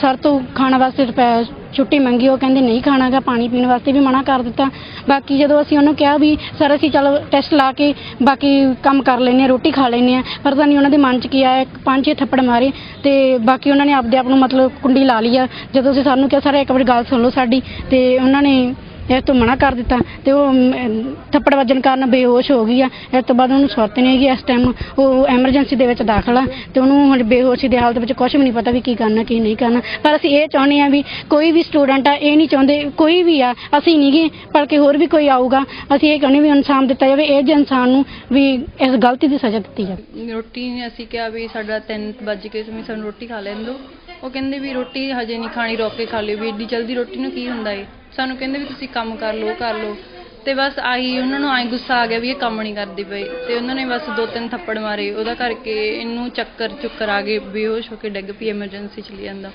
Sir ਤੋਂ ਖਾਣਾ ਵਾਸਤੇ ਰੁਪਏ ਛੁੱਟੀ ਮੰਗੀ, ਉਹ ਕਹਿੰਦੇ ਨਹੀਂ ਖਾਣਾਗਾ, ਪਾਣੀ ਪੀਣ ਵਾਸਤੇ ਵੀ ਮਨਾ ਕਰ ਦਿੱਤਾ। ਬਾਕੀ ਜਦੋਂ ਅਸੀਂ ਉਹਨੂੰ ਕਿਹਾ ਵੀ, ਸਰ, ਅਸੀਂ ਚਲੋ ਟੈਸਟ ਲਾ ਕੇ ਬਾਕੀ ਕੰਮ ਕਰ ਲੈਨੇ ਆ ਰੋਟੀ ਖਾ ਲੈਨੇ ਆ ਪਰ ਤਾਂ ਨਹੀਂ ਉਹਨਾਂ ਦੇ ਮਨ 'ਚ ਕੀ ਆਇਆ ਪੰਜ ਛੇ ਥੱਪੜ ਮਾਰੇ ਤੇ ਬਾਕੀ ਉਹਨਾਂ ਨੇ ਆਪਦੇ ਆਪ ਨੂੰ ਮਤਲਬ ਕੁੰਡੀ ਲਾ ਲਈ ਆ। ਜਦੋਂ ਅਸੀਂ ਸਾਨੂੰ ਕਿਹਾ, ਸਰ, ਇੱਕ ਵਾਰੀ ਗੱਲ ਸੁਣ ਲਓ ਸਾਡੀ। ਤੇ ਉਹਨਾਂ ਨੇ ਇਸ ਤੋਂ ਮਨਾ ਕਰ ਦਿੱਤਾ ਤੇ ਉਹ ਅਮ, ਥੱਪੜ ਵੱਜਣ ਕਾਰਨ ਬੇਹੋਸ਼ ਹੋ ਗਈ ਆ। ਇਸ ਤੋਂ ਬਾਅਦ ਉਹਨੂੰ ਸੁਰਤ ਨਹੀਂ ਹੈਗੀ ਇਸ ਟਾਈਮ ਉਹ ਐਮਰਜੈਂਸੀ ਦੇ ਵਿੱਚ ਦਾਖਲ ਆ ਤੇ ਉਹਨੂੰ ਹੁਣ ਬੇਹੋਸ਼ੀ ਦੀ ਹਾਲਤ ਵਿੱਚ ਕੁਝ ਵੀ ਨਹੀਂ ਪਤਾ ਵੀ ਕੀ ਕਰਨਾ ਕੀ ਨਹੀਂ ਕਰਨਾ। ਪਰ ਅਸੀਂ ਇਹ ਚਾਹੁੰਦੇ ਆ ਵੀ ਕੋਈ ਵੀ ਸਟੂਡੈਂਟ ਆ ਇਹ ਨਹੀਂ ਚਾਹੁੰਦੇ ਕੋਈ ਵੀ ਆ ਅਸੀਂ ਨਹੀਂ ਗੇ ਬਲਕਿ ਹੋਰ ਵੀ ਕੋਈ ਆਊਗਾ। ਅਸੀਂ ਇਹ ਕਹਿੰਦੇ ਵੀ ਇਨਸਾਨ ਦਿੱਤਾ ਜਾਵੇ ਇਹ ਜੇ ਇਨਸਾਨ ਨੂੰ ਵੀ ਇਸ ਗਲਤੀ ਦੀ ਸਜ਼ਾ ਦਿੱਤੀ ਜਾਵੇ। ਰੋਟੀ ਨੇ ਅਸੀਂ ਕਿਹਾ ਵੀ ਸਾਡਾ ਤਿੰਨ ਵੱਜ ਕੇ ਸਮੇਂ ਸਾਨੂੰ ਰੋਟੀ ਖਾ ਲੈਣ ਦਿਓ। ਉਹ ਕਹਿੰਦੇ ਵੀ ਰੋਟੀ ਹਜੇ ਨਹੀਂ ਖਾਣੀ ਰੋਕ ਕੇ ਖਾ ਲਿਓ ਵੀ ਏਡੀ ਜਲਦੀ ਰੋਟੀ ਨੂੰ ਕੀ ਹੁੰਦਾ ਏ? ਸਾਨੂੰ ਕਹਿੰਦੇ ਵੀ ਤੁਸੀਂ ਕੰਮ ਕਰ ਲਓ ਕਰ ਲਓ। ਤੇ ਬਸ ਆਹੀ ਉਹਨਾਂ ਨੂੰ ਆਈ ਗੁੱਸਾ ਆ ਗਿਆ ਵੀ ਇਹ ਕੰਮ ਨਹੀਂ ਕਰਦੀ ਪਈ। ਤੇ ਉਹਨਾਂ ਨੇ ਬਸ ਦੋ ਤਿੰਨ ਥੱਪੜ ਮਾਰੇ। ਉਹਦਾ ਕਰਕੇ ਇਹਨੂੰ ਚੱਕਰ ਚੁੱਕਰ ਆ ਗਏ ਬੇਹੋਸ਼ ਹੋ ਕੇ ਡਿੱਗ ਪਈ ਐਮਰਜੈਂਸੀ ਚਲੀ ਜਾਂਦਾ